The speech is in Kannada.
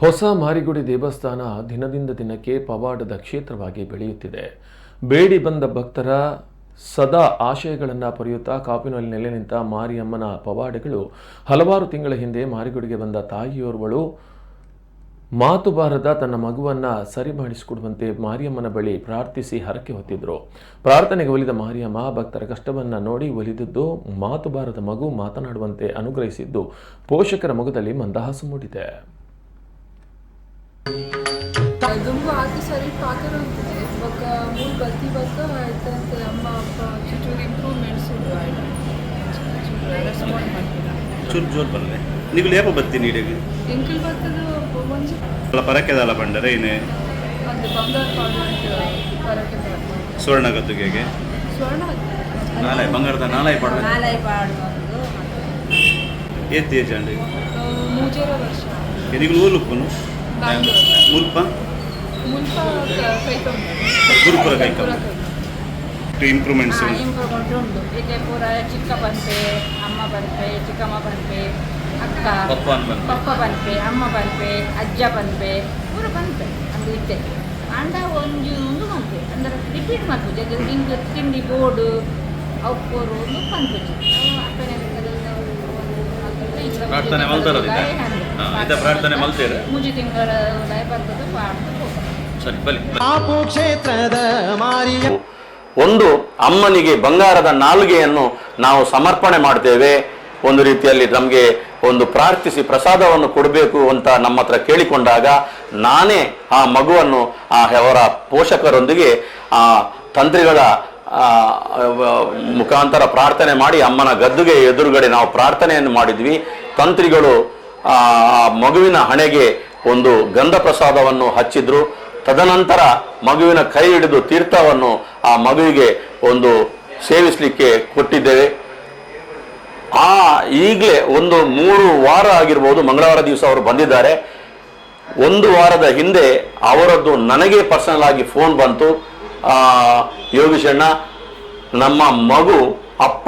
ಹೊಸ ಮಾರಿಗುಡಿ ದೇವಸ್ಥಾನ ದಿನದಿಂದ ದಿನಕ್ಕೆ ಪವಾಡದ ಕ್ಷೇತ್ರವಾಗಿ ಬೆಳೆಯುತ್ತಿದೆ. ಬೇಡಿ ಬಂದ ಭಕ್ತರ ಸದಾ ಆಶಯಗಳನ್ನು ಪಡೆಯುತ್ತಾ ಕಾಪಿನಲ್ಲಿ ನೆಲೆ ನಿಂತ ಮಾರಿಯಮ್ಮನ ಪವಾಡಗಳು ಹಲವಾರು ತಿಂಗಳ ಹಿಂದೆ ಮಾರಿಗುಡಿಗೆ ಬಂದ ತಾಯಿಯೋರ್ವಳು ಮಾತು ಬಾರದ ತನ್ನ ಮಗುವನ್ನ ಸರಿ ಮಾಡಿಸಿಕೊಡುವಂತೆ ಮಾರಿಯಮ್ಮನ ಬಳಿ ಪ್ರಾರ್ಥಿಸಿ ಹರಕೆ ಹೊತ್ತಿದ್ರು. ಪ್ರಾರ್ಥನೆಗೆ ಒಲಿದ ಮಾರಿಯಮ್ಮ ಭಕ್ತರ ಕಷ್ಟವನ್ನ ನೋಡಿ ಒಲಿದಿದ್ದು ಮಾತು ಬಾರದ ಮಗು ಮಾತನಾಡುವಂತೆ ಅನುಗ್ರಹಿಸಿದ್ದು ಪೋಷಕರ ಮಗುದಲ್ಲಿ ಮಂದಹಾಸ ಮೂಡಿದೆ. ತುಂಬ ಆತು ಸರಿ ಪಾಕರು ಅಂತಿದೆ ಇವಾಗ ಮೂರು ಬತ್ತಿ ಬತ್ತ ಆಯ್ತಂತೆ ಅಮ್ಮ ಅಪ್ಪ ಚೂಚೂರು ಇಂಪ್ರೂವ್ಮೆಂಟ್ಸ್ ರೆಸ್ಪಾಂಡ್ ಮಾಡ್ತೀರಾ ಚೂರು ಜೋರು ಬರಲೆ ನೀವು ಲೇಪ ಬತ್ತಿ ಇಡೀ ಎಂಕಲ್ ಬತ್ತದು ಒಂಜಿ ಅಲ್ಲ ಬಂಡರೆ ಬಂದರೆ ಏನೇ? ಅದು ಬಂಗಾರ ಕಾನ್ವೆಂಟ್ ಪರಕೆ ಗದ್ದುಗೆಗೆ ಸುವರ್ಣ ನಾಳೆ ಬಂಗಾರದ ನಾಳೆ ಪಾಡ. ನಾಳೆ ಪಾಡು ಏತ್ ಏಜ್ ಅಂಡಿ ಮೂಜೇರ ವರ್ಷ. ಎನಿಗೂ ಲೂಲುಪ್ಪನು ಮುಲ್ಪ ಗುರುಪುರ ಇಂಪ್ರೂವ್ಮೆಂಟ್ಸ್ ಇಂಪ್ರೂವ್ಮೆಂಟ್ ಉಂಟು ಪೂರ ಚಿಕ್ಕ ಬಂತೆ ಅಮ್ಮ ಬಂತೆ ಚಿಕ್ಕಮ್ಮ ಬಂತೆ ಅಕ್ಕ ಪಪ್ಪ ಬಂತೆ ಅಮ್ಮ ಬಂತೆ ಅಜ್ಜ ಬಂತೆ ಪೂರ ಬಂತೆ ಅಂದು ಇತ್ತೆ ಅಂಡ ಒಂಜಿ ಒಂದು ಬಂತೆ ಅಂದ್ರೆ ರಿಪೀಟ್ ಮಾಡ್ಬೋದು ಅದು ಹಿಂಗೆ ತಿಂಡಿ ಬೋರ್ಡು ಅವ್ಕೋರು ಒಂದು ಪಂಪುಜಿ ಅಪ್ಪನೇ ಇದೆ? ಇದೆ ಪ್ರಾರ್ಥನೆ ಮಲ್ತೀರ? ಮುಜಿ ತಿಂಗಳ ಸರಿ ಬಲಿ ಕಾಪು ಕ್ಷೇತ್ರದ ಮಾರಿಯ ಒಂದು ಅಮ್ಮನಿಗೆ ಬಂಗಾರದ ನಾಲ್ಗೆಯನ್ನು ನಾವು ಸಮರ್ಪಣೆ ಮಾಡ್ತೇವೆ. ಒಂದು ರೀತಿಯಲ್ಲಿ ನಮಗೆ ಒಂದು ಪ್ರಾರ್ಥಿಸಿ ಪ್ರಸಾದವನ್ನು ಕೊಡಬೇಕು ಅಂತ ನಮ್ಮ ಹತ್ರ ಕೇಳಿಕೊಂಡಾಗ ನಾನೇ ಆ ಮಗುವನ್ನು ಆ ಅವರ ಪೋಷಕರೊಂದಿಗೆ ಆ ತಂತ್ರಿಗಳ ಆ, ಮುಖಾಂತರ ಪ್ರಾರ್ಥನೆ ಮಾಡಿ ಅಮ್ಮನ ಗದ್ದುಗೆ ಎದುರುಗಡೆ ನಾವು ಪ್ರಾರ್ಥನೆಯನ್ನು ಮಾಡಿದ್ವಿ. ತಂತ್ರಿಗಳು ಆ ಮಗುವಿನ ಹಣೆಗೆ ಒಂದು ಗಂಧ ಪ್ರಸಾದವನ್ನು ಹಚ್ಚಿದ್ರು. ತದನಂತರ ಮಗುವಿನ ಕೈ ಹಿಡಿದು ತೀರ್ಥವನ್ನು ಆ ಮಗುವಿಗೆ ಒಂದು ಸೇವಿಸಲಿಕ್ಕೆ ಕೊಟ್ಟಿದ್ದೇವೆ. ಆ, ಈಗಲೇ ಒಂದು ಮೂರು ವಾರ ಆಗಿರ್ಬೋದು, ಮಂಗಳವಾರ ದಿವಸ ಅವರು ಬಂದಿದ್ದಾರೆ. ಒಂದು ವಾರದ ಹಿಂದೆ ಅವರದ್ದು ನನಗೆ ಪರ್ಸನಲ್ ಆಗಿ ಫೋನ್ ಬಂತು. ಯೋಗೀಶಣ್ಣ, ನಮ್ಮ ಮಗು ಅಪ್ಪ